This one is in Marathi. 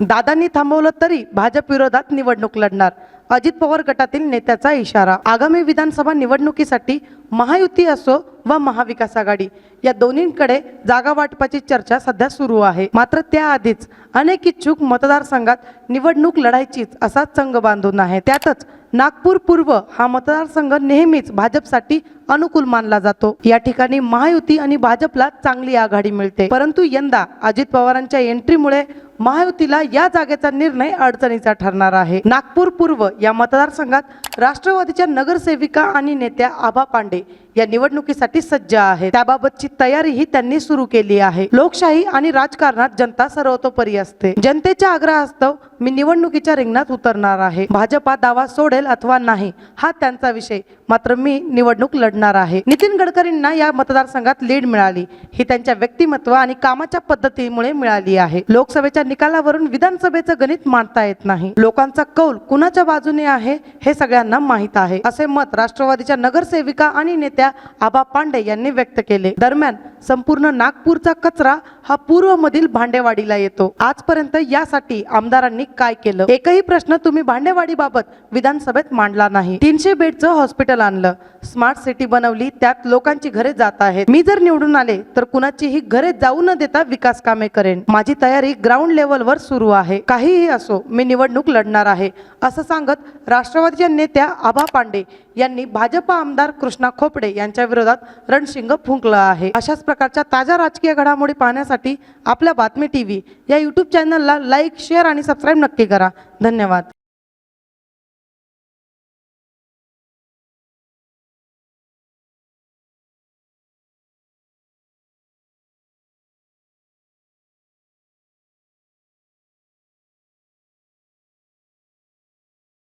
दादांनी थांबवलं तरी भाजप विरोधात निवडणूक लढणार. अजित पवार गटातील नेत्याचा इशारा. आगामी विधानसभा निवडणुकीसाठी महायुती असो व महाविकास आघाडी या दोन्हींकडे जागा वाटपाची चर्चा सध्या सुरू आहे. मात्र त्याआधीच अनेक इच्छुक मतदारसंघात निवडणूक लढायचीच असा संघ बांधून आहे. त्यातच नागपूर पूर्व हा मतदारसंघ नेहमीच भाजपसाठी अनुकूल मानला जातो. या ठिकाणी महायुती आणि भाजपला चांगली आघाडी मिळते. परंतु यंदा अजित पवारांच्या एंट्रीमुळे महायुतीला या जागेचा निर्णय अडचणीचा ठरणार आहे. नागपूर पूर्व या मतदारसंघात राष्ट्रवादीच्या नगरसेविका आणि नेत्या आभा पांडे Okay. या निवडणुकीसाठी सज्ज आहे त्याबाबतची तयारीही त्यांनी सुरू केली आहे. लोकशाही आणि राजकारणात जनता सर्वतोपरी असते. जनतेच्या आग्रहास्तव मी निवडणुकीच्या रिंगणात उतरणार आहे. भाजपा दावा सोडेल अथवा नाही हा त्यांचा विषय. मात्र मी निवडणूक लढणार आहे. नितीन गडकरींना या मतदारसंघात लीड मिळाली. ही त्यांच्या व्यक्तिमत्व आणि कामाच्या पद्धतीमुळे मिळाली आहे. लोकसभेच्या निकालावरून विधानसभेचं गणित मांडता येत नाही. लोकांचा कौल कुणाच्या बाजूने आहे हे सगळ्यांना माहीत आहे. असे मत राष्ट्रवादीच्या नगरसेविका आणि नेत्या आबा पांडे यांनी व्यक्त केले. दरम्यान संपूर्ण नागपूरचा कचरा हा पूर्वमधील भांडेवाडीला येतो. आजपर्यंत यासाठी आमदारांनी काय केलं? एकही प्रश्न तुम्ही भांडेवाडीबाबत विधानसभेत मांडला नाही. तीनशे बेडचं हॉस्पिटल आणलं. स्मार्ट सिटी बनवली. त्यात लोकांची घरे जात आहेत. मी जर निवडून आले तर कुणाचीही घरे जाऊ न देता विकास कामे करेन. माझी तयारी ग्राउंड लेवलवर सुरू आहे. काहीही असो मी निवडणूक लढणार आहे असं सांगत राष्ट्रवादीच्या नेत्या आभा पांडे यांनी भाजपा आमदार कृष्णा खोपडे यांच्या विरोधात रणशिंग फुंकलं आहे. अशाच प्रकारच्या ताज्या राजकीय घडामोडी पाहण्यासाठी आपल्या बातमी टीव्ही या युट्यूब चॅनलला लाईक शेअर आणि सबस्क्राईब नक्की करा. धन्यवाद.